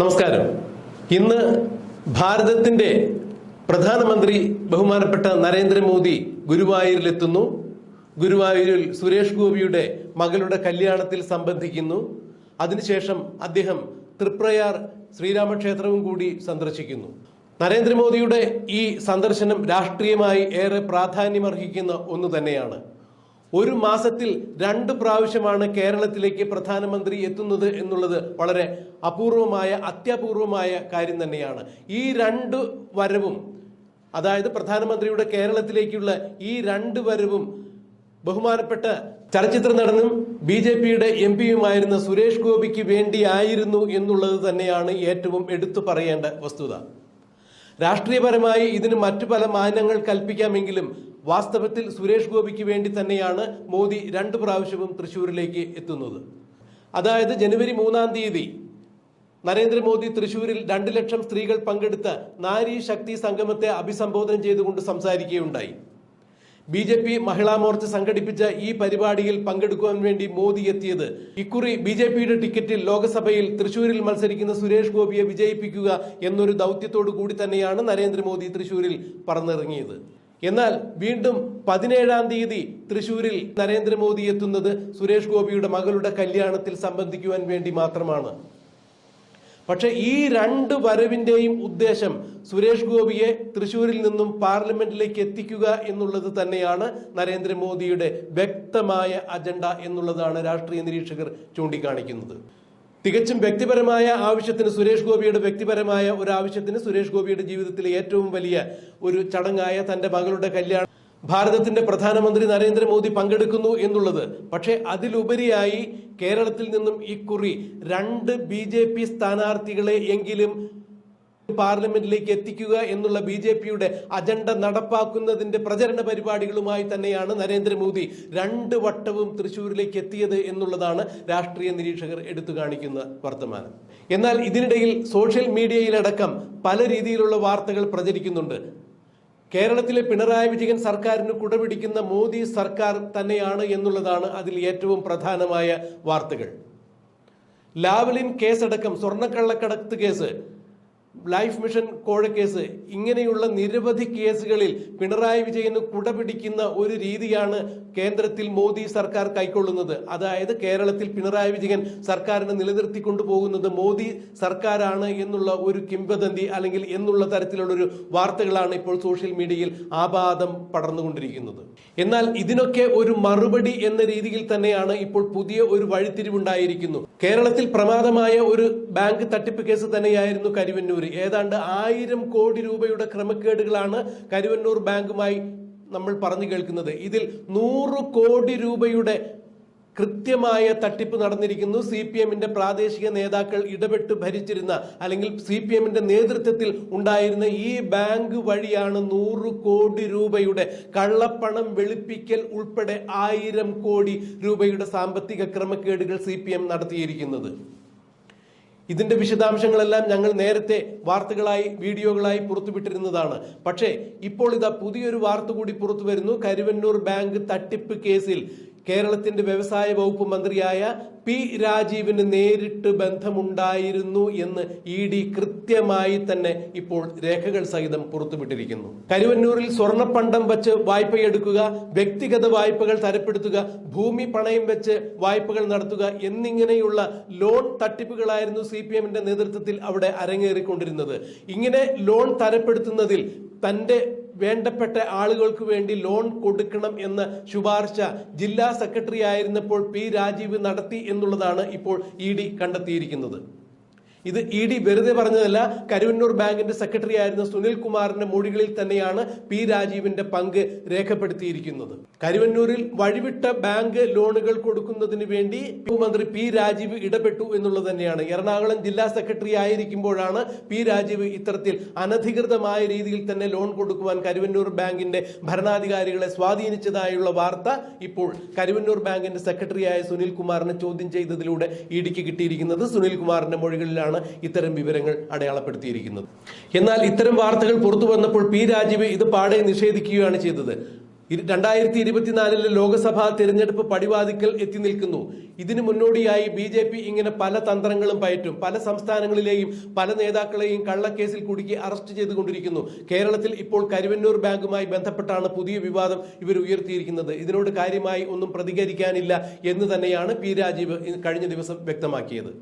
നമസ്കാരം. ഇന്ന് ഭാരതത്തിന്റെ പ്രധാനമന്ത്രി ബഹുമാനപ്പെട്ട നരേന്ദ്രമോദി ഗുരുവായൂരിലെത്തുന്നു. ഗുരുവായൂരിൽ സുരേഷ് ഗോപിയുടെ മകളുടെ കല്യാണത്തിൽ സംബന്ധിക്കുന്നു. അതിനുശേഷം അദ്ദേഹം തൃപ്രയാർ ശ്രീരാമക്ഷേത്രവും കൂടി സന്ദർശിക്കുന്നു. നരേന്ദ്രമോദിയുടെ ഈ സന്ദർശനം രാഷ്ട്രീയമായി ഏറെ പ്രാധാന്യമർഹിക്കുന്ന ഒന്ന് തന്നെയാണ്. ഒരു മാസത്തിൽ രണ്ട് പ്രാവശ്യമാണ് കേരളത്തിലേക്ക് പ്രധാനമന്ത്രി എത്തുന്നത് എന്നുള്ളത് വളരെ അപൂർവമായ അത്യപൂർവമായ കാര്യം തന്നെയാണ്. ഈ രണ്ട് വരവും അതായത് പ്രധാനമന്ത്രിയുടെ കേരളത്തിലേക്കുള്ള ഈ രണ്ട് വരവും ബഹുമാനപ്പെട്ട ചലച്ചിത്ര നടനും ബി ജെ പിയുടെ എം പിയുമായിരുന്ന സുരേഷ് ഗോപിക്ക് വേണ്ടിയായിരുന്നു എന്നുള്ളത് തന്നെയാണ് ഏറ്റവും എടുത്തു പറയേണ്ട വസ്തുത. രാഷ്ട്രീയപരമായി ഇതിന് മറ്റു പല മാനങ്ങൾ കൽപ്പിക്കാമെങ്കിലും വാസ്തവത്തിൽ സുരേഷ് ഗോപിക്ക് വേണ്ടി തന്നെയാണ് മോദി രണ്ട് പ്രാവശ്യവും തൃശൂരിലേക്ക് എത്തുന്നത്. അതായത് ജനുവരി മൂന്നാം തീയതി നരേന്ദ്രമോദി തൃശൂരിൽ രണ്ട് ലക്ഷം സ്ത്രീകൾ പങ്കെടുത്ത നാരി ശക്തി സംഗമത്തെ അഭിസംബോധന ചെയ്തുകൊണ്ട് സംസാരിക്കുകയുണ്ടായി. B J P Mahila Morcha സംഘടിപ്പിച്ച ഈ പരിപാടിയിൽ പങ്കെടുക്കുവാൻ വേണ്ടി മോദി എത്തിയത് ഇക്കുറി ബി ജെ പിയുടെ ടിക്കറ്റിൽ ലോക്സഭയിൽ തൃശൂരിൽ മത്സരിക്കുന്ന സുരേഷ് ഗോപിയെ വിജയിപ്പിക്കുക എന്നൊരു ദൗത്യത്തോടു കൂടി തന്നെയാണ് നരേന്ദ്രമോദി തൃശൂരിൽ പറന്നിറങ്ങിയത്. എന്നാൽ വീണ്ടും പതിനേഴാം തീയതി തൃശൂരിൽ നരേന്ദ്രമോദി എത്തുന്നത് സുരേഷ് ഗോപിയുടെ മകളുടെ കല്യാണത്തിൽ സംബന്ധിക്കുവാൻ വേണ്ടി മാത്രമാണ്. പക്ഷേ ഈ രണ്ട് വരവിന്റെയും ഉദ്ദേശം സുരേഷ് ഗോപിയെ തൃശൂരിൽ നിന്നും പാർലമെന്റിലേക്ക് എത്തിക്കുക എന്നുള്ളത് തന്നെയാണ് നരേന്ദ്രമോദിയുടെ വ്യക്തമായ അജണ്ട എന്നുള്ളതാണ് രാഷ്ട്രീയ നിരീക്ഷകർ ചൂണ്ടിക്കാണിക്കുന്നത്. തികച്ചും വ്യക്തിപരമായ ആവശ്യത്തിന് സുരേഷ് ഗോപിയുടെ വ്യക്തിപരമായ ഒരു ആവശ്യത്തിന് സുരേഷ് ഗോപിയുടെ ജീവിതത്തിലെ ഏറ്റവും വലിയ ഒരു ചടങ്ങായ തന്റെ മകളുടെ കല്യാണം ഭാരതത്തിന്റെ പ്രധാനമന്ത്രി നരേന്ദ്രമോദി പങ്കെടുക്കുന്നു എന്നുള്ളത്. പക്ഷേ അതിലുപരിയായി കേരളത്തിൽ നിന്നും ഇക്കുറി രണ്ട് ബി സ്ഥാനാർത്ഥികളെ എങ്കിലും പാർലമെന്റിലേക്ക് എത്തിക്കുക എന്നുള്ള ബി ജെ പിയുടെ അജണ്ട നടപ്പാക്കുന്നതിന്റെ പ്രചരണ പരിപാടികളുമായി തന്നെയാണ് നരേന്ദ്രമോദി രണ്ട് വട്ടവും തൃശൂരിലേക്ക് എത്തിയത് എന്നുള്ളതാണ് രാഷ്ട്രീയ നിരീക്ഷകർ എടുത്തു കാണിക്കുന്ന വർത്തമാനം. എന്നാൽ ഇതിനിടയിൽ സോഷ്യൽ മീഡിയയിലടക്കം പല രീതിയിലുള്ള വാർത്തകൾ പ്രചരിക്കുന്നുണ്ട്. കേരളത്തിലെ പിണറായി വിജയൻ സർക്കാരിന് കുടപിടിക്കുന്ന മോദി സർക്കാർ തന്നെയാണ് എന്നുള്ളതാണ് അതിൽ ഏറ്റവും പ്രധാനമായ വാർത്തകൾ. ലാവലിൻ കേസടക്കം സ്വർണക്കള്ളക്കടത്ത് കേസ് ലൈഫ് മിഷൻ കോഴക്കേസ് ഇങ്ങനെയുള്ള നിരവധി കേസുകളിൽ പിണറായി വിജയന് കുടപിടിക്കുന്ന ഒരു രീതിയാണ് കേന്ദ്രത്തിൽ മോദി സർക്കാർ കൈക്കൊള്ളുന്നത്. അതായത് കേരളത്തിൽ പിണറായി വിജയൻ സർക്കാരിനെ നിലനിർത്തിക്കൊണ്ടു പോകുന്നത് മോദി സർക്കാരാണ് എന്നുള്ള ഒരു കിംവദന്തി അല്ലെങ്കിൽ എന്നുള്ള തരത്തിലുള്ള ഒരു വാർത്തകളാണ് ഇപ്പോൾ സോഷ്യൽ മീഡിയയിൽ ആപാദം പടർന്നുകൊണ്ടിരിക്കുന്നത്. എന്നാൽ ഇതിനൊക്കെ ഒരു മറുപടി എന്ന രീതിയിൽ തന്നെയാണ് ഇപ്പോൾ പുതിയ ഒരു വഴിത്തിരിവുണ്ടായിരിക്കുന്നു. കേരളത്തിൽ പ്രമാദമായ ഒരു ബാങ്ക് തട്ടിപ്പ് കേസ് തന്നെയായിരുന്നു കരുവന്നൂർ ഏതാണ്ട് ആയിരം കോടി രൂപയുടെ ക്രമക്കേടുകളാണ് കരുവന്നൂർ ബാങ്കുമായി നമ്മൾ പറഞ്ഞു കേൾക്കുന്നത്. ഇതിൽ നൂറ് കോടി രൂപയുടെ കൃത്യമായ തട്ടിപ്പ് നടന്നിരിക്കുന്നു. സി പി എമ്മിന്റെ പ്രാദേശിക നേതാക്കൾ ഇടപെട്ട് ഭരിച്ചിരുന്ന അല്ലെങ്കിൽ സി പി എമ്മിന്റെ നേതൃത്വത്തിൽ ഉണ്ടായിരുന്ന ഈ ബാങ്ക് വഴിയാണ് നൂറ് കോടി രൂപയുടെ കള്ളപ്പണം വെളുപ്പിക്കൽ ഉൾപ്പെടെ ആയിരം കോടി രൂപയുടെ സാമ്പത്തിക ക്രമക്കേടുകൾ സി നടത്തിയിരിക്കുന്നത്. ഇതിന്റെ വിശദാംശങ്ങളെല്ലാം ഞങ്ങൾ നേരത്തെ വാർത്തകളായി വീഡിയോകളായി പുറത്തുവിട്ടിരുന്നതാണ്. പക്ഷേ ഇപ്പോൾ ഇതാ പുതിയൊരു വാർത്ത കൂടി പുറത്തു വരുന്നു കരുവന്നൂർ ബാങ്ക് തട്ടിപ്പ് കേസിൽ കേരളത്തിന്റെ വ്യവസായ വകുപ്പ് മന്ത്രിയായ പി രാജീവിന് നേരിട്ട് ബന്ധമുണ്ടായിരുന്നു എന്ന് ഇ ഡി കൃത്യമായി തന്നെ ഇപ്പോൾ രേഖകൾ സഹിതം പുറത്തുവിട്ടിരിക്കുന്നു. കരുവന്നൂരിൽ സ്വർണപ്പണ്ടം വെച്ച് വായ്പയെടുക്കുക വ്യക്തിഗത വായ്പകൾ തരപ്പെടുത്തുക ഭൂമി പണയം വെച്ച് വായ്പകൾ നടത്തുക എന്നിങ്ങനെയുള്ള ലോൺ തട്ടിപ്പുകളായിരുന്നു സി പി എമ്മിന്റെ നേതൃത്വത്തിൽ അവിടെ അരങ്ങേറിക്കൊണ്ടിരുന്നത്. ഇങ്ങനെ ലോൺ തരപ്പെടുത്തുന്നതിൽ തന്റെ വേണ്ടപ്പെട്ട ആളുകൾക്ക് വേണ്ടി ലോൺ കൊടുക്കണം എന്ന ശുപാർശ ജില്ലാ സെക്രട്ടറി ആയിരുന്നപ്പോൾ പി രാജീവ് നടത്തി എന്നുള്ളതാണ് ഇപ്പോൾ ഇ ഡി കണ്ടെത്തിയിരിക്കുന്നത്. ഇത് ഇ ഡി വെറുതെ പറഞ്ഞതല്ല കരുവന്നൂർ ബാങ്കിന്റെ സെക്രട്ടറി ആയിരുന്ന സുനിൽ കുമാറിന്റെ മൊഴികളിൽ തന്നെയാണ് പി രാജീവിന്റെ പങ്ക് രേഖപ്പെടുത്തിയിരിക്കുന്നത്. കരുവന്നൂരിൽ വഴിവിട്ട ബാങ്ക് ലോണുകൾ കൊടുക്കുന്നതിന് വേണ്ടി മന്ത്രി പി രാജീവ് ഇടപെട്ടു എന്നുള്ളത് തന്നെയാണ്. എറണാകുളം ജില്ലാ സെക്രട്ടറി ആയിരിക്കുമ്പോഴാണ് പി രാജീവ് ഇത്തരത്തിൽ അനധികൃതമായ രീതിയിൽ തന്നെ ലോൺ കൊടുക്കുവാൻ കരുവന്നൂർ ബാങ്കിന്റെ ഭരണാധികാരികളെ സ്വാധീനിച്ചതായുള്ള വാർത്ത ഇപ്പോൾ കരുവന്നൂർ ബാങ്കിന്റെ സെക്രട്ടറിയായ സുനിൽ കുമാറിനെ ചോദ്യം ചെയ്തതിലൂടെ ഇഡിക്ക് കിട്ടിയിരിക്കുന്നത്. സുനിൽ കുമാറിന്റെ മൊഴികളിലാണ് ഇത്തരം വിവരങ്ങൾ അടയാളപ്പെടുത്തിയിരിക്കുന്നത്. എന്നാൽ ഇത്തരം വാർത്തകൾ പുറത്തു വന്നപ്പോൾ പി രാജീവ് ഇത് പാടെ നിഷേധിക്കുകയാണ് ചെയ്തത്. രണ്ടായിരത്തി ഇരുപത്തിനാലിലെ ലോക്സഭാ തെരഞ്ഞെടുപ്പ് പടിവാതിക്കൽ എത്തി നിൽക്കുന്നു. ഇതിനു മുന്നോടിയായി ബി ജെ പി ഇങ്ങനെ പല തന്ത്രങ്ങളും പയറ്റും പല സംസ്ഥാനങ്ങളിലെയും പല നേതാക്കളെയും കള്ളക്കേസിൽ കുടുക്കി അറസ്റ്റ് ചെയ്തുകൊണ്ടിരിക്കുന്നു. കേരളത്തിൽ ഇപ്പോൾ കരുവന്നൂർ ബാങ്കുമായി ബന്ധപ്പെട്ടാണ് പുതിയ വിവാദം ഇവർ ഉയർത്തിയിരിക്കുന്നത്. ഇതിനോട് കാര്യമായി ഒന്നും പ്രതികരിക്കാനില്ല എന്ന് തന്നെയാണ് പി രാജീവ് കഴിഞ്ഞ ദിവസം വ്യക്തമാക്കിയത്.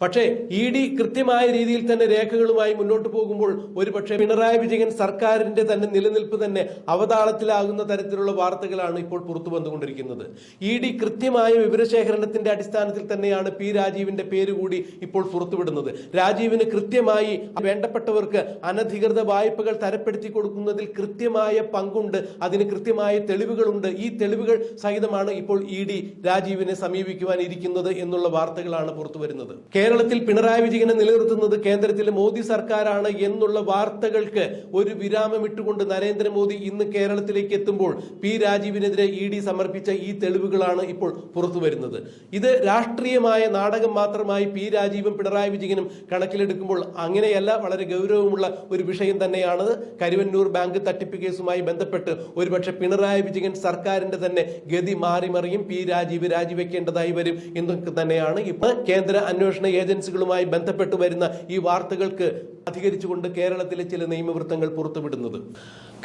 പക്ഷേ ഇ ഡി കൃത്യമായ രീതിയിൽ തന്നെ രേഖകളുമായി മുന്നോട്ട് പോകുമ്പോൾ ഒരുപക്ഷെ പിണറായി വിജയൻ സർക്കാരിന്റെ തന്നെ നിലനിൽപ്പ് തന്നെ അവതാളത്തിലാകുന്ന തരത്തിലുള്ള വാർത്തകളാണ് ഇപ്പോൾ പുറത്തു വന്നുകൊണ്ടിരിക്കുന്നത്. ഇ ഡി കൃത്യമായ വിവരശേഖരണത്തിന്റെ അടിസ്ഥാനത്തിൽ തന്നെയാണ് പി രാജീവിന്റെ പേര് കൂടി ഇപ്പോൾ പുറത്തുവിടുന്നത്. രാജീവിന് കൃത്യമായി വേണ്ടപ്പെട്ടവർക്ക് അനധികൃത വായ്പകൾ തരപ്പെടുത്തി കൊടുക്കുന്നതിൽ കൃത്യമായ പങ്കുണ്ട്. അതിന് കൃത്യമായ തെളിവുകളുണ്ട്. ഈ തെളിവുകൾ സഹിതമാണ് ഇപ്പോൾ ഇ ഡി രാജീവിനെ സമീപിക്കുവാൻ ഇരിക്കുന്നത് എന്നുള്ള വാർത്തകളാണ് പുറത്തു വരുന്നത് കേരളത്തിൽ പിണറായി വിജയനെ നിലനിർത്തുന്നത് കേന്ദ്രത്തിലെ മോദി സർക്കാരാണ് എന്നുള്ള വാർത്തകൾക്ക് ഒരു വിരാമം ഇട്ടുകൊണ്ട് നരേന്ദ്രമോദി ഇന്ന് കേരളത്തിലേക്ക് എത്തുമ്പോൾ പി രാജീവിനെതിരെ ഇ ഡി സമർപ്പിച്ച ഈ തെളിവുകളാണ് ഇപ്പോൾ പുറത്തു വരുന്നത്. ഇത് രാഷ്ട്രീയമായ നാടകം മാത്രമായി പി രാജീവും പിണറായി വിജയനും കണക്കിലെടുക്കുമ്പോൾ അങ്ങനെയല്ല വളരെ ഗൗരവമുള്ള ഒരു വിഷയം തന്നെയാണ്. കരുവന്നൂർ ബാങ്ക് തട്ടിപ്പ് കേസുമായി ബന്ധപ്പെട്ട് ഒരുപക്ഷെ പിണറായി വിജയൻ സർക്കാരിന്റെ തന്നെ ഗതി മാറിമറിയും പി രാജീവ് രാജിവെക്കേണ്ടതായി വരും എന്നൊക്കെ തന്നെയാണ്. ഇപ്പോൾ കേന്ദ്ര അന്വേഷണ ഏജൻസികളുമായി ബന്ധപ്പെട്ട് വരുന്ന ഈ വാർത്തകൾക്ക് അധികരിച്ചുകൊണ്ട് കേരളത്തിലെ ചില നിയമവൃത്തങ്ങൾ പുറത്തുവിടുന്നത്.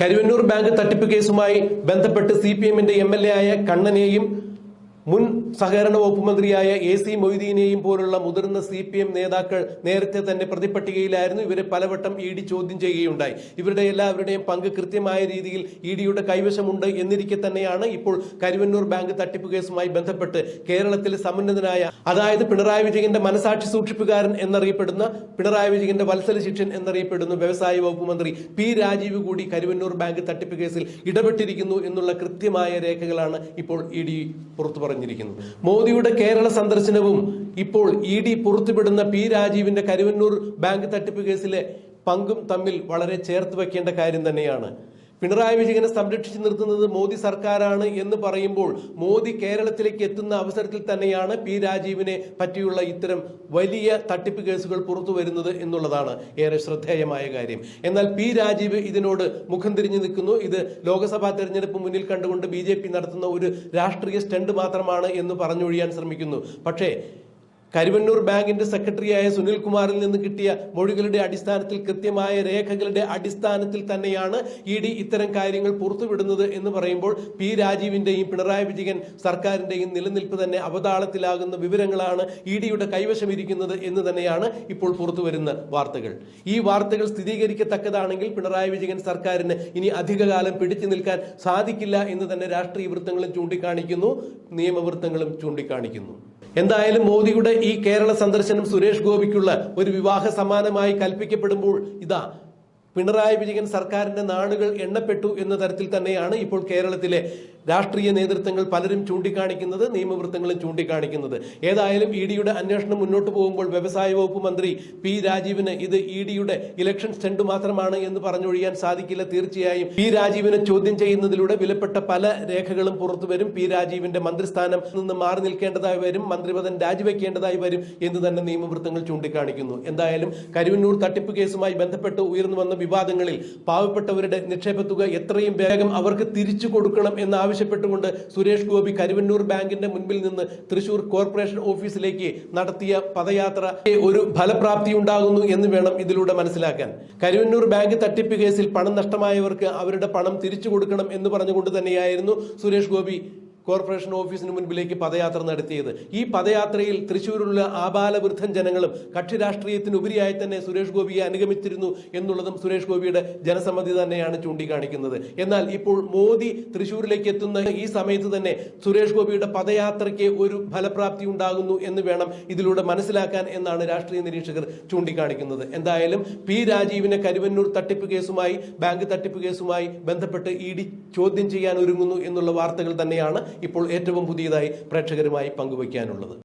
കരുവന്നൂർ ബാങ്ക് തട്ടിപ്പ് കേസുമായി ബന്ധപ്പെട്ട് സി പി എമ്മിന്റെ എം എൽ എ ആയ കണ്ണനെയും മുൻ സഹകരണ വകുപ്പ് മന്ത്രിയായ എ സി മൊയ്തീനെയും പോലുള്ള മുതിർന്ന സി പി എം നേതാക്കൾ നേരത്തെ തന്നെ പ്രതിപട്ടികയിലായിരുന്നു ഇവരെ പലവട്ടം ഇ ഡി ചോദ്യം ചെയ്യുകയുണ്ടായി. ഇവരുടെ എല്ലാവരുടെയും പങ്ക് കൃത്യമായ രീതിയിൽ ഇ ഡിയുടെ കൈവശമുണ്ട് എന്നിരിക്കെ തന്നെയാണ് ഇപ്പോൾ കരുവന്നൂർ ബാങ്ക് തട്ടിപ്പ് കേസുമായി ബന്ധപ്പെട്ട് കേരളത്തിലെ സമുന്നതനായ അതായത് പിണറായി വിജയന്റെ മനസാക്ഷി സൂക്ഷിപ്പുകാരൻ എന്നറിയപ്പെടുന്ന പിണറായി വിജയന്റെ വത്സല ശിക്ഷൻ എന്നറിയപ്പെടുന്ന വ്യവസായ വകുപ്പ് മന്ത്രി പി രാജീവ് കൂടി കരുവന്നൂർ ബാങ്ക് തട്ടിപ്പ് കേസിൽ ഇടപെട്ടിരിക്കുന്നു എന്നുള്ള കൃത്യമായ രേഖകളാണ് ഇപ്പോൾ ഇ ഡി പുറത്തു പറഞ്ഞിരിക്കുന്നത്. മോദിയുടെ കേരള സന്ദർശനവും ഇപ്പോൾ ഇ ഡി പുറത്തുവിടുന്ന പി രാജീവിന്റെ കരുവന്നൂർ ബാങ്ക് തട്ടിപ്പ് കേസിലെ പങ്കും തമ്മിൽ വളരെ ചേർത്ത് വെക്കേണ്ട കാര്യം തന്നെയാണ്. പിണറായി വിജയനെ സംരക്ഷിച്ചു നിർത്തുന്നത് മോദി സർക്കാരാണ് എന്ന് പറയുമ്പോൾ മോദി കേരളത്തിലേക്ക് എത്തുന്ന അവസരത്തിൽ തന്നെയാണ് പി രാജീവിനെ പറ്റിയുള്ള ഇത്തരം വലിയ തട്ടിപ്പ് കേസുകൾ പുറത്തു വരുന്നത് എന്നുള്ളതാണ് ഏറെ ശ്രദ്ധേയമായ കാര്യം. എന്നാൽ പി രാജീവ് ഇതിനോട് മുഖം തിരിഞ്ഞു നിൽക്കുന്നു. ഇത് ലോക്സഭാ തെരഞ്ഞെടുപ്പ് മുന്നിൽ കണ്ടുകൊണ്ട് ബി നടത്തുന്ന ഒരു രാഷ്ട്രീയ സ്റ്റണ്ട് മാത്രമാണ് എന്ന് പറഞ്ഞൊഴിയാൻ ശ്രമിക്കുന്നു. പക്ഷേ കരുവന്നൂർ ബാങ്കിന്റെ സെക്രട്ടറിയായ സുനിൽ കുമാറിൽ നിന്ന് കിട്ടിയ മൊഴികളുടെ അടിസ്ഥാനത്തിൽ കൃത്യമായ രേഖകളുടെ അടിസ്ഥാനത്തിൽ തന്നെയാണ് ഇ ഡി ഇത്തരം കാര്യങ്ങൾ പുറത്തുവിടുന്നത് എന്ന് പറയുമ്പോൾ പി രാജീവിന്റെയും പിണറായി വിജയൻ സർക്കാരിന്റെയും നിലനിൽപ്പ് തന്നെ അവതാളത്തിലാകുന്ന വിവരങ്ങളാണ് ഇ ഡിയുടെ കൈവശം ഇരിക്കുന്നത് എന്ന് തന്നെയാണ് ഇപ്പോൾ പുറത്തുവരുന്ന വാർത്തകൾ. ഈ വാർത്തകൾ സ്ഥിരീകരിക്കത്തക്കതാണെങ്കിൽ പിണറായി വിജയൻ സർക്കാരിന് ഇനി അധികകാലം പിടിച്ചു നിൽക്കാൻ സാധിക്കില്ല എന്ന് തന്നെ രാഷ്ട്രീയ വൃത്തങ്ങളും ചൂണ്ടിക്കാണിക്കുന്നു നിയമവൃത്തങ്ങളും ചൂണ്ടിക്കാണിക്കുന്നു. എന്തായാലും മോദിയുടെ ഈ കേരള സന്ദർശനം സുരേഷ് ഗോപിക്കുള്ള ഒരു വിവാഹ സമാനമായി കൽപ്പിക്കപ്പെടുമ്പോൾ ഇതാ പിണറായി വിജയൻ സർക്കാരിന്റെ നാടുകൾ എണ്ണപ്പെട്ടു എന്ന തരത്തിൽ തന്നെയാണ് ഇപ്പോൾ കേരളത്തിലെ രാഷ്ട്രീയ നേതൃത്വങ്ങൾ പലരും ചൂണ്ടിക്കാണിക്കുന്നത് നിയമവൃത്തങ്ങളും ചൂണ്ടിക്കാണിക്കുന്നത്. ഏതായാലും ഇ ഡിയുടെ അന്വേഷണം മുന്നോട്ട് പോകുമ്പോൾ വ്യവസായ വകുപ്പ് മന്ത്രി പി രാജീവിന് ഇത് ഇ ഡിയുടെ ഇലക്ഷൻ സ്റ്റണ്ട് മാത്രമാണ് എന്ന് പറഞ്ഞൊഴിയാൻ സാധിക്കില്ല തീർച്ചയായും. പി രാജീവിനെ ചോദ്യം ചെയ്യുന്നതിലൂടെ വിലപ്പെട്ട പല രേഖകളും പുറത്തു വരും. പി രാജീവിന്റെ മന്ത്രിസ്ഥാനം നിന്ന് മാറി നിൽക്കേണ്ടതായി വരും. മന്ത്രിപദം രാജിവെക്കേണ്ടതായി വരും എന്ന് തന്നെ നിയമവൃത്തങ്ങൾ ചൂണ്ടിക്കാണിക്കുന്നു. എന്തായാലും കരുവന്നൂർ തട്ടിപ്പ് കേസുമായി ബന്ധപ്പെട്ട് ഉയർന്നു വന്ന വിവാദങ്ങളിൽ പാവപ്പെട്ടവരുടെ നിക്ഷേപ തുക എത്രയും വേഗം അവർക്ക് തിരിച്ചു കൊടുക്കണം എന്ന് ആവശ്യപ്പെട്ടുകൊണ്ട് സുരേഷ് ഗോപി കരുവന്നൂർ ബാങ്കിന്റെ മുൻപിൽ നിന്ന് തൃശൂർ കോർപ്പറേഷൻ ഓഫീസിലേക്ക് നടത്തിയ പദയാത്ര ഒരു ഫലപ്രാപ്തി ഉണ്ടാകുന്നു എന്ന് വേണം ഇതിലൂടെ മനസ്സിലാക്കാൻ. കരുവന്നൂർ ബാങ്ക് തട്ടിപ്പ് കേസിൽ പണം നഷ്ടമായവർക്ക് അവരുടെ പണം തിരിച്ചു കൊടുക്കണം എന്ന് പറഞ്ഞുകൊണ്ട് തന്നെയായിരുന്നു സുരേഷ് ഗോപി കോർപ്പറേഷൻ ഓഫീസിന് മുൻപിലേക്ക് പദയാത്ര നടത്തിയത്. ഈ പദയാത്രയിൽ തൃശ്ശൂരിലുള്ള ആബാലവൃദ്ധൻ ജനങ്ങളും കക്ഷി രാഷ്ട്രീയത്തിനുപരിയായി തന്നെ സുരേഷ് ഗോപിയെ അനുഗമിച്ചിരുന്നു എന്നുള്ളതും സുരേഷ് ഗോപിയുടെ ജനസമ്മതി തന്നെയാണ് ചൂണ്ടിക്കാണിക്കുന്നത്. എന്നാൽ ഇപ്പോൾ മോദി തൃശ്ശൂരിലേക്ക് എത്തുന്ന ഈ സമയത്ത് തന്നെ സുരേഷ് ഗോപിയുടെ പദയാത്രയ്ക്ക് ഒരു ഫലപ്രാപ്തി ഉണ്ടാകുന്നു എന്ന് വേണം ഇതിലൂടെ മനസ്സിലാക്കാൻ എന്നാണ് രാഷ്ട്രീയ നിരീക്ഷകർ ചൂണ്ടിക്കാണിക്കുന്നത്. എന്തായാലും പി രാജീവിനെ കരുവന്നൂർ തട്ടിപ്പ് കേസുമായി ബാങ്ക് തട്ടിപ്പ് കേസുമായി ബന്ധപ്പെട്ട് ഇ ഡി ചോദ്യം ചെയ്യാൻ ഒരുങ്ങുന്നു എന്നുള്ള വാർത്തകൾ തന്നെയാണ് ഇപ്പോൾ ഏറ്റവും പുതിയതായി പ്രേക്ഷകരുമായി പങ്കുവയ്ക്കാനുള്ളത്.